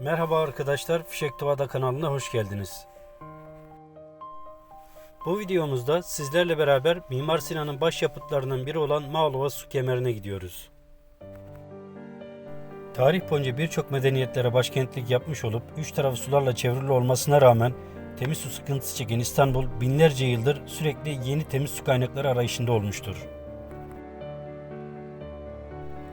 Merhaba arkadaşlar, Fişek Tuvada kanalına hoş geldiniz. Bu videomuzda sizlerle beraber Mimar Sinan'ın başyapıtlarından biri olan Mağlova Su Kemeri'ne gidiyoruz. Tarih boyunca birçok medeniyetlere başkentlik yapmış olup üç tarafı sularla çevrili olmasına rağmen temiz su sıkıntısı çeken İstanbul binlerce yıldır sürekli yeni temiz su kaynakları arayışında olmuştur.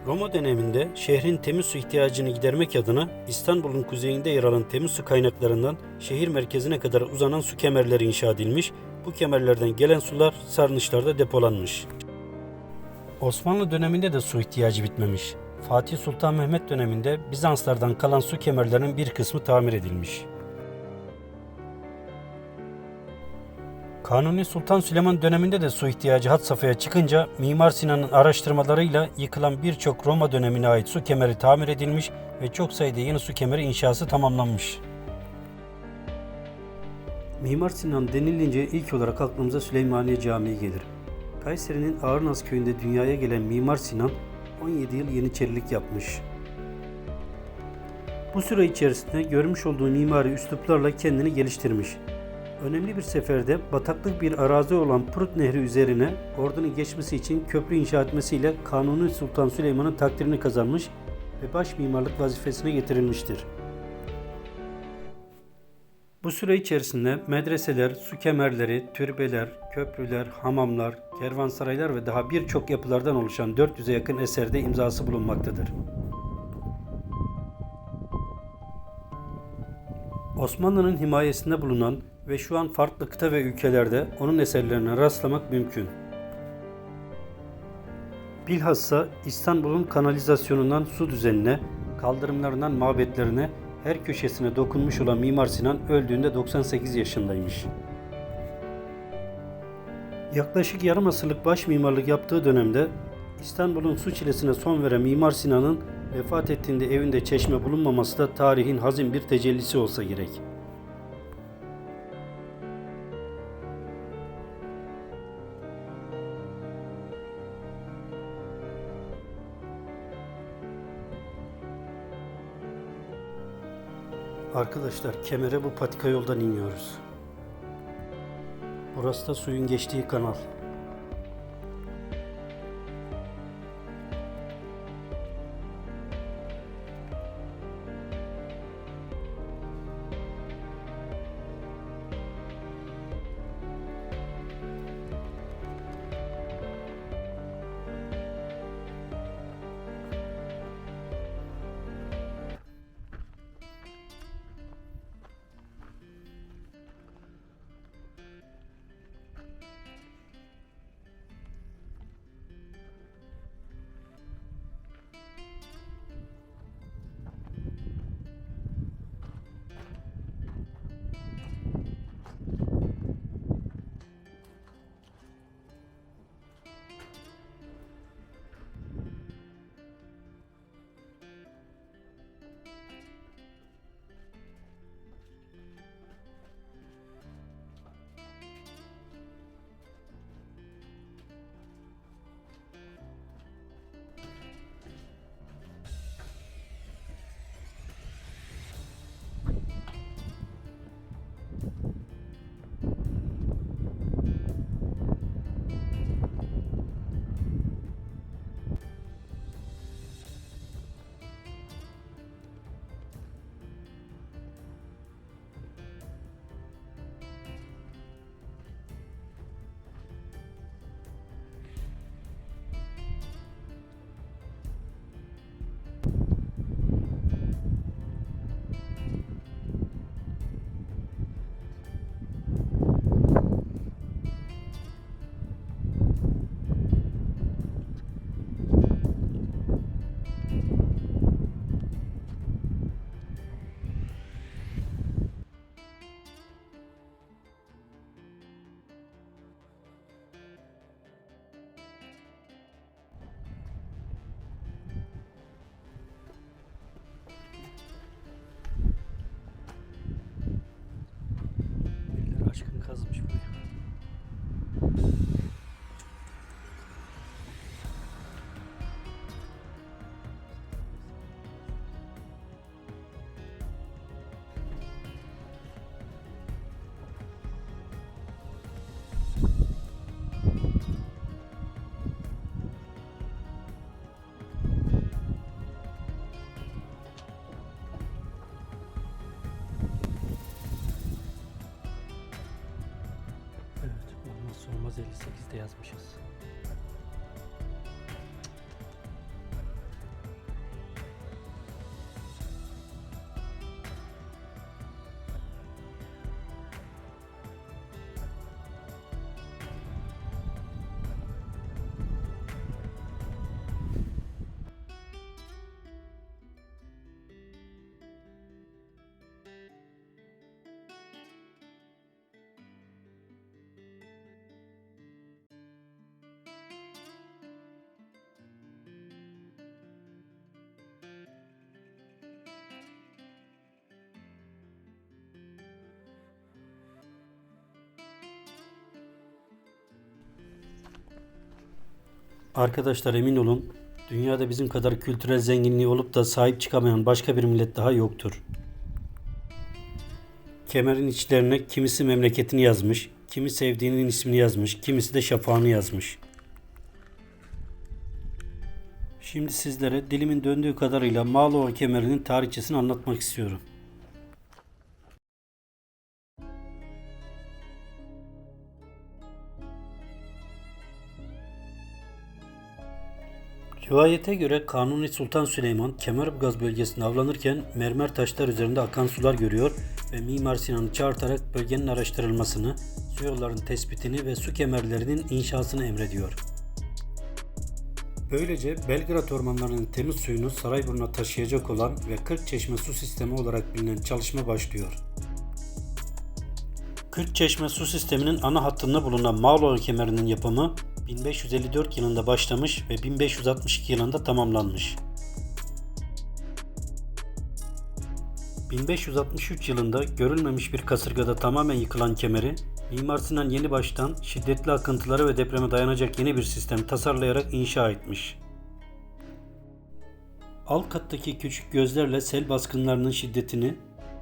Roma döneminde şehrin temiz su ihtiyacını gidermek adına İstanbul'un kuzeyinde yer alan temiz su kaynaklarından şehir merkezine kadar uzanan su kemerleri inşa edilmiş. Bu kemerlerden gelen sular sarnıçlarda depolanmış. Osmanlı döneminde de su ihtiyacı bitmemiş. Fatih Sultan Mehmet döneminde Bizanslardan kalan su kemerlerinin bir kısmı tamir edilmiş. Kanuni Sultan Süleyman döneminde de su ihtiyacı had safhaya çıkınca Mimar Sinan'ın araştırmalarıyla yıkılan birçok Roma dönemine ait su kemeri tamir edilmiş ve çok sayıda yeni su kemeri inşası tamamlanmış. Mimar Sinan denilince ilk olarak aklımıza Süleymaniye Camii gelir. Kayseri'nin Ağırnaz köyünde dünyaya gelen Mimar Sinan 17 yıl Yeniçerilik yapmış. Bu süre içerisinde görmüş olduğu mimari üsluplarla kendini geliştirmiş. Önemli bir seferde bataklık bir arazi olan Prut Nehri üzerine ordunun geçmesi için köprü inşa etmesiyle Kanuni Sultan Süleyman'ın takdirini kazanmış ve baş mimarlık vazifesine getirilmiştir. Bu süre içerisinde medreseler, su kemerleri, türbeler, köprüler, hamamlar, kervansaraylar ve daha birçok yapılardan oluşan 400'e yakın eserde imzası bulunmaktadır. Osmanlı'nın himayesinde bulunan ve şu an farklı kıta ve ülkelerde onun eserlerine rastlamak mümkün. Bilhassa İstanbul'un kanalizasyonundan su düzenine, kaldırımlarından mabetlerine, her köşesine dokunmuş olan Mimar Sinan öldüğünde 98 yaşındaymış. Yaklaşık yarım asırlık baş mimarlık yaptığı dönemde İstanbul'un su çilesine son veren Mimar Sinan'ın vefat ettiğinde evinde çeşme bulunmaması da tarihin hazin bir tecellisi olsa gerek. Arkadaşlar kemere bu patika yoldan iniyoruz. Burası da suyun geçtiği kanal. 1958'de yazmışız. Arkadaşlar emin olun, dünyada bizim kadar kültürel zenginliği olup da sahip çıkamayan başka bir millet daha yoktur. Kemerin içlerine kimisi memleketini yazmış, kimi sevdiğinin ismini yazmış, kimisi de şafağını yazmış. Şimdi sizlere dilimin döndüğü kadarıyla Mağlova kemerinin tarihçesini anlatmak istiyorum. Rivayete göre Kanuni Sultan Süleyman Kemerburgaz bölgesinde avlanırken mermer taşlar üzerinde akan sular görüyor ve Mimar Sinan'ı çağırtarak bölgenin araştırılmasını, su yollarının tespitini ve su kemerlerinin inşasını emrediyor. Böylece Belgrad ormanlarının temiz suyunu Sarayburnu'na taşıyacak olan ve 40 çeşme su sistemi olarak bilinen çalışma başlıyor. 40 çeşme su sisteminin ana hattında bulunan Mağlova kemerinin yapımı 1554 yılında başlamış ve 1562 yılında tamamlanmış. 1563 yılında görülmemiş bir kasırgada tamamen yıkılan kemeri, Mimar Sinan yeni baştan şiddetli akıntılara ve depreme dayanacak yeni bir sistem tasarlayarak inşa etmiş. Alt kattaki küçük gözlerle sel baskınlarının şiddetini,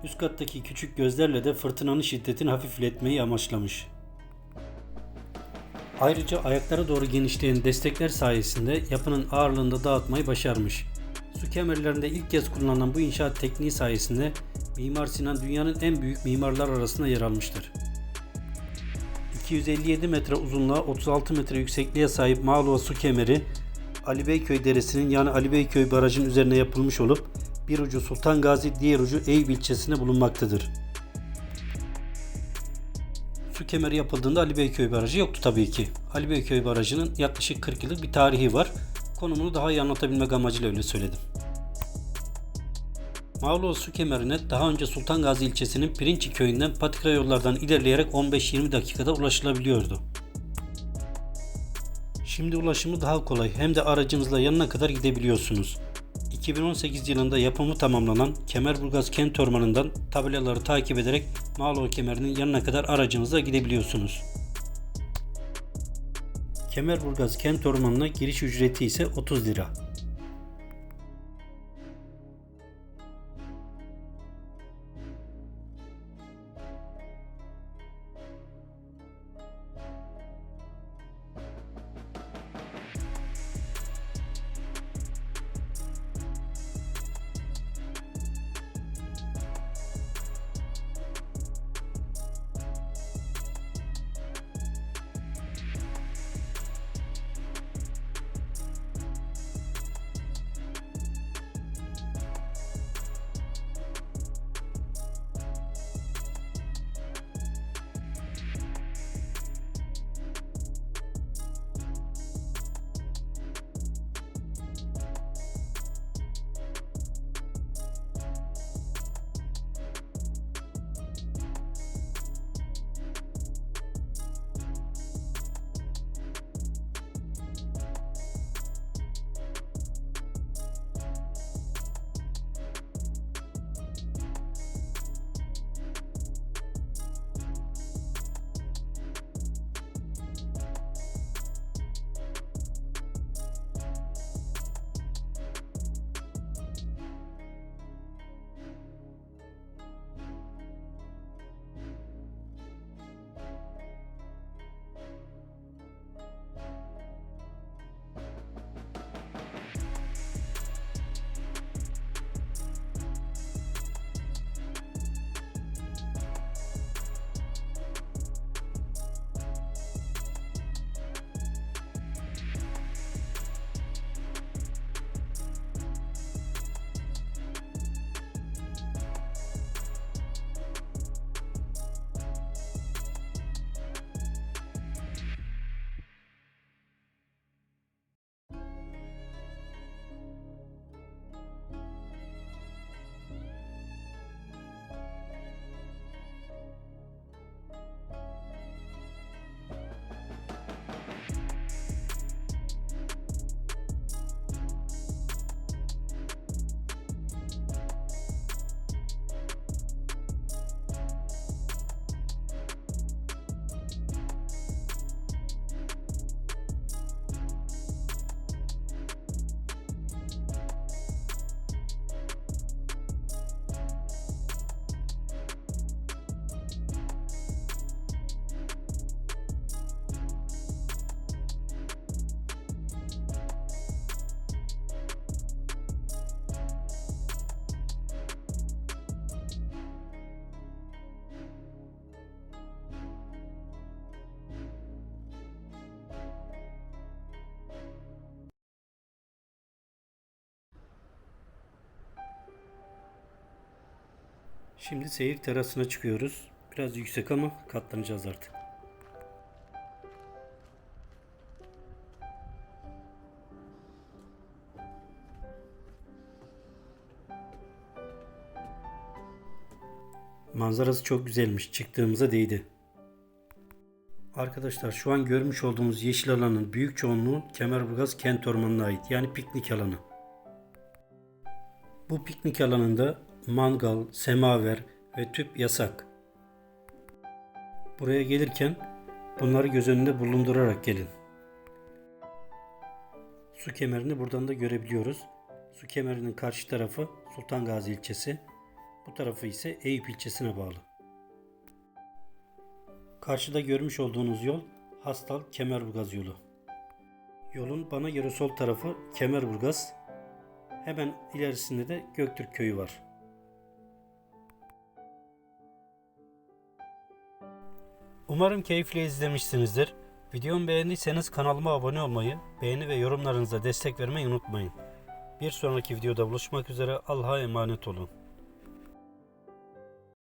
üst kattaki küçük gözlerle de fırtınanın şiddetini hafifletmeyi amaçlamış. Ayrıca ayaklara doğru genişleyen destekler sayesinde yapının ağırlığını da dağıtmayı başarmış. Su kemerlerinde ilk kez kullanılan bu inşaat tekniği sayesinde Mimar Sinan dünyanın en büyük mimarlar arasında yer almıştır. 257 metre uzunluğa 36 metre yüksekliğe sahip Mağlova su kemeri Ali Beyköy Deresi'nin yani Ali Beyköy Barajı'nın üzerine yapılmış olup bir ucu Sultan Gazi diğer ucu Eyüp ilçesinde bulunmaktadır. Kemeri yapıldığında Ali Beyköy Barajı yoktu tabii ki. Ali Beyköy Barajı'nın yaklaşık 40 yıllık bir tarihi var. Konumunu daha iyi anlatabilmek amacıyla öyle söyledim. Mağlova su kemerine daha önce Sultan Gazi ilçesinin Pirinçi köyünden patika yollardan ilerleyerek 15-20 dakikada ulaşılabiliyordu. Şimdi ulaşımı daha kolay hem de aracınızla yanına kadar gidebiliyorsunuz. 2018 yılında yapımı tamamlanan Kemerburgaz Kent Ormanı'ndan tabelaları takip ederek Mağlova kemerinin yanına kadar aracınızla gidebiliyorsunuz. Kemerburgaz Kent Ormanı'na giriş ücreti ise 30 lira. Şimdi seyir terasına çıkıyoruz. Biraz yüksek ama katlanacağız artık. Manzarası çok güzelmiş. Çıktığımıza değdi. Arkadaşlar şu an görmüş olduğumuz yeşil alanın büyük çoğunluğu Kemerburgaz kent ormanına ait. Yani piknik alanı. Bu piknik alanında mangal, semaver ve tüp yasak. Buraya gelirken bunları göz önünde bulundurarak gelin. Su kemerini buradan da görebiliyoruz. Su kemerinin karşı tarafı Sultan Gazi ilçesi. Bu tarafı ise Eyüp ilçesine bağlı. Karşıda görmüş olduğunuz yol Hastal Kemerburgaz yolu. Yolun bana göre sol tarafı Kemerburgaz. Hemen ilerisinde de Göktürk köyü var. Umarım keyifle izlemişsinizdir. Videomu beğendiyseniz kanalıma abone olmayı, beğeni ve yorumlarınıza destek vermeyi unutmayın. Bir sonraki videoda buluşmak üzere Allah'a emanet olun.